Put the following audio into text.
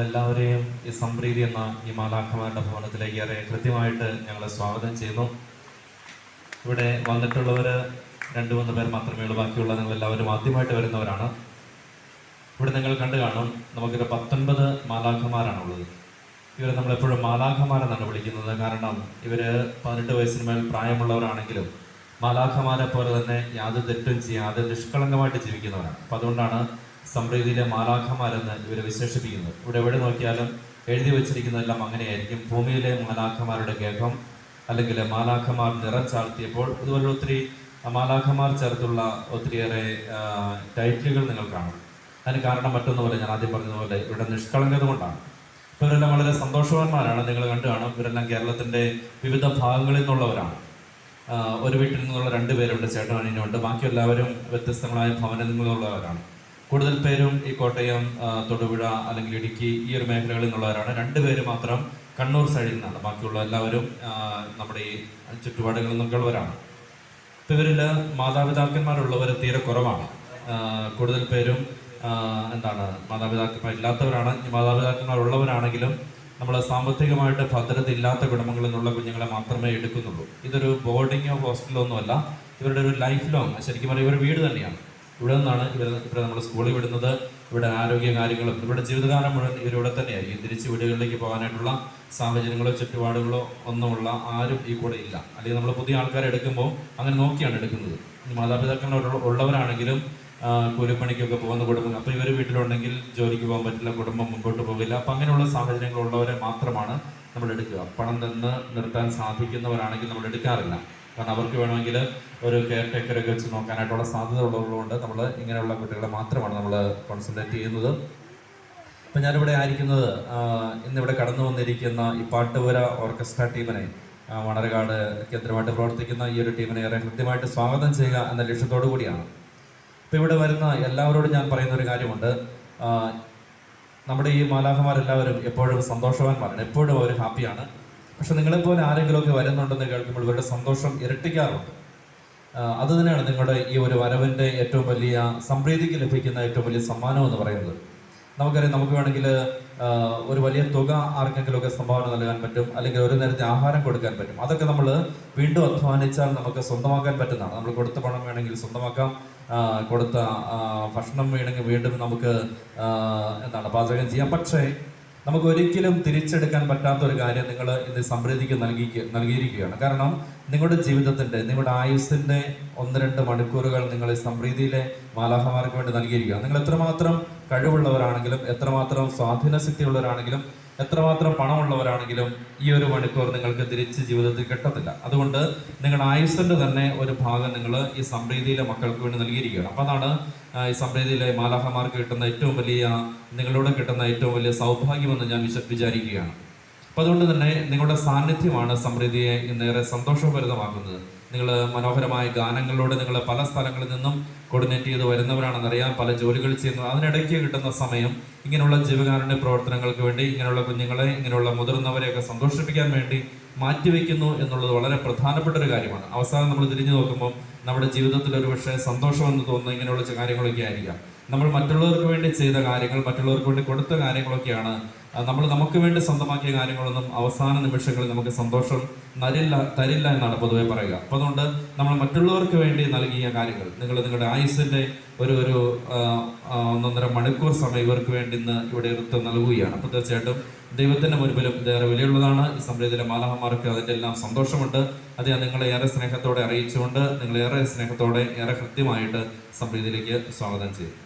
നിങ്ങളെല്ലാവരെയും ഈ സംപ്രീതി എന്ന ഈ മാലാഖമാരുടെ ഭവനത്തിലേക്ക് ഏറെ കൃത്യമായിട്ട് ഞങ്ങളെ സ്വാഗതം ചെയ്തു ഇവിടെ വന്നിട്ടുള്ളവർ രണ്ട് മൂന്ന് പേർ മാത്രമേ ഉള്ളൂ. ബാക്കിയുള്ള നിങ്ങളെല്ലാവരും ആദ്യമായിട്ട് വരുന്നവരാണ്. ഇവിടെ നിങ്ങൾ കണ്ടു കാണും നമുക്കൊരു പത്തൊൻപത് മാലാഖമാരാണുള്ളത്. ഇവരെ നമ്മളെപ്പോഴും മാലാഖമാരെന്നാണ് വിളിക്കുന്നത്. കാരണം ഇവർ പതിനെട്ട് വയസ്സിന് മേൽ പ്രായമുള്ളവരാണെങ്കിലും മാലാഖമാരെ പോലെ തന്നെ യാതൊരു തെറ്റും ചെയ്യാതെ നിഷ്കളങ്കമായിട്ട് ജീവിക്കുന്നവരാണ്. അപ്പം അതുകൊണ്ടാണ് സംപ്രീതിയിലെ മാലാഖമാരെന്ന് ഇവരെ വിശേഷിപ്പിക്കുന്നത് ഇവിടെ എവിടെ നോക്കിയാലും എഴുതി വച്ചിരിക്കുന്നതെല്ലാം അങ്ങനെയായിരിക്കും. ഭൂമിയിലെ മാലാഖമാരുടെ ഗേഹം അല്ലെങ്കിൽ മാലാഖമാർ നിറം ചാർത്തിയപ്പോൾ ഇതുപോലെ ഒത്തിരി മാലാഖമാർ ചേർത്തുള്ള ഒത്തിരിയേറെ ടൈറ്റിലുകൾ നിങ്ങൾ കാണും. അതിന് കാരണം മറ്റൊന്നുമല്ല ഞാൻ ആദ്യം പറഞ്ഞതുപോലെ ഇവിടെ നിഷ്കളങ്കത കൊണ്ടാണ്. ഇവരെല്ലാം വളരെ സന്തോഷവാന്മാരാണ്. നിങ്ങൾ കണ്ടു കാണും ഇവരെല്ലാം കേരളത്തിന്റെ വിവിധ ഭാഗങ്ങളിൽ നിന്നുള്ളവരാണ്. ഒരു വീട്ടിൽ നിന്നുള്ള രണ്ട് പേരുണ്ട് ചേട്ടൻ അനിയനുണ്ട് ബാക്കി എല്ലാവരും വ്യത്യസ്തങ്ങളായ ഭവനങ്ങളിൽ കൂടുതൽ പേരും ഈ കോട്ടയം തൊടുപുഴ അല്ലെങ്കിൽ ഇടുക്കി ഈ ഒരു മേഖലകളിൽ നിന്നുള്ളവരാണ്. രണ്ടുപേര് മാത്രം കണ്ണൂർ സൈഡിൽ നിന്നാണ്. ബാക്കിയുള്ള എല്ലാവരും നമ്മുടെ ഈ ചുറ്റുപാടുകളിൽ നിന്നുള്ളവരാണ്. ഇപ്പം ഇവരിൽ മാതാപിതാക്കന്മാരുള്ളവർ തീരെ കുറവാണ്. കൂടുതൽ പേരും എന്താണ് മാതാപിതാക്കന്മാർ ഇല്ലാത്തവരാണ്. മാതാപിതാക്കന്മാരുള്ളവരാണെങ്കിലും നമ്മൾ സാമ്പത്തികമായിട്ട് ഭദ്രത ഇല്ലാത്ത കുടുംബങ്ങളിൽ നിന്നുള്ള കുഞ്ഞുങ്ങളെ മാത്രമേ എടുക്കുന്നുള്ളൂ. ഇതൊരു ബോർഡിങ്ങോ ഹോസ്റ്റലോ ഒന്നുമല്ല. ഇവരുടെ ഒരു ലൈഫ് ലോങ്. ശരിക്കും പറയുക ഇവരുടെ വീട് തന്നെയാണ്. ഇവിടെ നിന്നാണ് ഇവിടെ ഇവിടെ നമ്മൾ സ്കൂളിൽ വിടുന്നത്. ഇവിടെ ആരോഗ്യ കാര്യങ്ങളും ഇവിടെ ജീവിതകാലം മുഴുവൻ ഇവരിവിടെ തന്നെയായിരിക്കും. തിരിച്ച് വീടുകളിലേക്ക് പോകാനായിട്ടുള്ള സാഹചര്യങ്ങളോ ചുറ്റുപാടുകളോ ഒന്നുമുള്ള ആരും ഈ കൂടെ ഇല്ല. അല്ലെങ്കിൽ നമ്മൾ പുതിയ ആൾക്കാരെ എടുക്കുമ്പോൾ അങ്ങനെ നോക്കിയാണ് എടുക്കുന്നത്. ഈ മാതാപിതാക്കൾ ഉള്ളവരാണെങ്കിലും കൂലിപ്പണിക്കൊക്കെ പോകുന്ന കുടുംബം. അപ്പോൾ ഇവർ വീട്ടിലുണ്ടെങ്കിൽ ജോലിക്ക് പോകാൻ പറ്റില്ല കുടുംബം മുമ്പോട്ട് പോകില്ല. അപ്പം അങ്ങനെയുള്ള സാഹചര്യങ്ങളുള്ളവരെ മാത്രമാണ് നമ്മൾ എടുക്കുക. പണം തന്ന് നിർത്താൻ സാധിക്കുന്നവരാണെങ്കിൽ നമ്മൾ എടുക്കാറില്ല. കാരണം അവർക്ക് വേണമെങ്കിൽ ഒരു കെയർ ടേക്കറൊക്കെ വെച്ച് നോക്കാനായിട്ടുള്ള സാധ്യത ഉള്ളതുകൊണ്ട് നമ്മൾ ഇങ്ങനെയുള്ള കുട്ടികളെ മാത്രമാണ് നമ്മൾ കോൺസെൻട്രേറ്റ് ചെയ്യുന്നത്. ഇപ്പം ഞാനിവിടെ ആയിരിക്കുന്നത് ഇന്നിവിടെ കടന്നു വന്നിരിക്കുന്ന ഈ പാട്ടുപുര ഓർക്കസ്ട്ര ടീമിനെ ആ, മണർകാട് കേന്ദ്രമായിട്ട് പ്രവർത്തിക്കുന്ന ഈ ഒരു ടീമിനെ ഏറെ കൃത്യമായിട്ട് സ്വാഗതം ചെയ്യുക എന്ന ലക്ഷ്യത്തോടു കൂടിയാണ്. ഇപ്പം ഇവിടെ വരുന്ന എല്ലാവരോടും ഞാൻ പറയുന്ന ഒരു കാര്യമുണ്ട് നമ്മുടെ ഈ മാലാഹമാരെല്ലാവരും എപ്പോഴും സന്തോഷവാന്മാരാണ്. എപ്പോഴും അവർ ഹാപ്പിയാണ് പക്ഷെ നിങ്ങളെപ്പോലെ ആരെങ്കിലുമൊക്കെ വരുന്നുണ്ടെന്ന് കേൾക്കുമ്പോൾ ഇവരുടെ സന്തോഷം ഇരട്ടിക്കാറുണ്ട്. അത് തന്നെയാണ് നിങ്ങളുടെ ഈ ഒരു വരവിന്റെ ഏറ്റവും വലിയ സംപ്രീതിക്ക് ലഭിക്കുന്ന ഏറ്റവും വലിയ സമ്മാനം എന്ന് പറയുന്നത്. നമുക്കറിയാം നമുക്ക് വേണമെങ്കിൽ ഒരു വലിയ തുക ആർക്കെങ്കിലുമൊക്കെ സംഭാവന നൽകാൻ പറ്റും അല്ലെങ്കിൽ ഒരു നേരത്തെ ആഹാരം കൊടുക്കാൻ പറ്റും. അതൊക്കെ നമ്മൾ വീണ്ടും അധ്വാനിച്ചാൽ നമുക്ക് സ്വന്തമാക്കാൻ പറ്റുന്നതാണ്. നമ്മൾ കൊടുത്ത പണം വേണമെങ്കിൽ സ്വന്തമാക്കാം കൊടുത്ത ഭക്ഷണം വേണമെങ്കിൽ വീണ്ടും നമുക്ക് എന്താണ് പാചകം ചെയ്യാം. പക്ഷേ നമുക്ക് ഒരിക്കലും തിരിച്ചെടുക്കാൻ പറ്റാത്ത ഒരു കാര്യം നിങ്ങൾ ഇന്ന് സമൃദ്ധിക്ക് നൽകി നൽകിയിരിക്കുകയാണ്. കാരണം നിങ്ങളുടെ ജീവിതത്തിന്റെ നിങ്ങളുടെ ആയുസിന്റെ ഒന്ന് രണ്ട് മണിക്കൂറുകൾ നിങ്ങൾ സമൃദ്ധിയിലെ മാലാഹമാർക്ക് വേണ്ടി നൽകിയിരിക്കുകയാണ്. നിങ്ങൾ എത്രമാത്രം കഴിവുള്ളവരാണെങ്കിലും എത്രമാത്രം സ്വാധീന ശക്തിയുള്ളവരാണെങ്കിലും എത്രമാത്രം പണമുള്ളവരാണെങ്കിലും ഈ ഒരു മണിക്കൂർ നിങ്ങൾക്ക് തിരിച്ച് ജീവിതത്തിൽ കിട്ടത്തില്ല. അതുകൊണ്ട് നിങ്ങളുടെ ആയുസ്സിന്റെ തന്നെ ഒരു ഭാഗം നിങ്ങൾ ഈ സംപ്രീതിയിലെ മക്കൾക്ക് വേണ്ടി നൽകിയിരിക്കുകയാണ്. അപ്പോൾ അതാണ് ഈ സംപ്രീതിയിലെ മാലാഹമാർക്ക് കിട്ടുന്ന ഏറ്റവും വലിയ നിങ്ങളോട് കിട്ടുന്ന ഏറ്റവും വലിയ സൗഭാഗ്യമെന്ന് ഞാൻ വിചാരിക്കുകയാണ്. അപ്പൊ അതുകൊണ്ട് തന്നെ നിങ്ങളുടെ സാന്നിധ്യമാണ് സമൃദ്ധിയെ ഇന്നേറെ സന്തോഷഭരിതമാക്കുന്നത്. നിങ്ങൾ മനോഹരമായ ഗാനങ്ങളിലൂടെ നിങ്ങൾ പല സ്ഥലങ്ങളിൽ നിന്നും കോർഡിനേറ്റ് ചെയ്ത് വരുന്നവരാണെന്നറിയാം പല ജോലികൾ ചെയ്യുന്നത് അതിനിടയ്ക്ക് കിട്ടുന്ന സമയം ഇങ്ങനെയുള്ള ജീവകാരുണ്യ പ്രവർത്തനങ്ങൾക്ക് വേണ്ടി ഇങ്ങനെയുള്ള കുഞ്ഞുങ്ങളെ ഇങ്ങനെയുള്ള മുതിർന്നവരെയൊക്കെ സന്തോഷിപ്പിക്കാൻ വേണ്ടി മാറ്റിവെക്കുന്നു എന്നുള്ളത് വളരെ പ്രധാനപ്പെട്ട ഒരു കാര്യമാണ്. അവസാനം നമ്മൾ തിരിഞ്ഞു നോക്കുമ്പോൾ നമ്മുടെ ജീവിതത്തിൽ ഒരു പക്ഷേ സന്തോഷമെന്ന് തോന്നുന്ന ഇങ്ങനെയുള്ള കാര്യങ്ങളൊക്കെ ആയിരിക്കാം നമ്മൾ മറ്റുള്ളവർക്ക് വേണ്ടി ചെയ്ത കാര്യങ്ങൾ മറ്റുള്ളവർക്ക് വേണ്ടി കൊടുത്ത കാര്യങ്ങളൊക്കെയാണ് നമ്മൾ നമുക്ക് വേണ്ടി സ്വന്തമാക്കിയ കാര്യങ്ങളൊന്നും അവസാന നിമിഷങ്ങളിൽ നമുക്ക് സന്തോഷം നരില്ല തരില്ല എന്നാണ് പൊതുവെ പറയുക. അപ്പോൾ അതുകൊണ്ട് നമ്മൾ മറ്റുള്ളവർക്ക് വേണ്ടി നൽകിയ കാര്യങ്ങൾ നിങ്ങൾ നിങ്ങളുടെ ആയുസിന്റെ ഒരു ഒരു ഒന്നൊന്നര മണിക്കൂർ സമയം ഇവർക്ക് വേണ്ടി ഇന്ന് ഇവിടെ എടുത്ത് നൽകുകയാണ്. അപ്പോൾ തീർച്ചയായിട്ടും ദൈവത്തിന്റെ മുൻപിലും ഇതേറെ വിലയുള്ളതാണ്. ഈ സംപ്രീതിയിലെ മാലാഹന്മാർക്ക് അതിന്റെ എല്ലാം സന്തോഷമുണ്ട്. അത് നിങ്ങളെ ഏറെ സ്നേഹത്തോടെ അറിയിച്ചുകൊണ്ട് നിങ്ങളേറെ സ്നേഹത്തോടെ ഏറെ കൃത്യമായിട്ട് സംപ്രീതിയിലേക്ക് സ്വാഗതം ചെയ്യും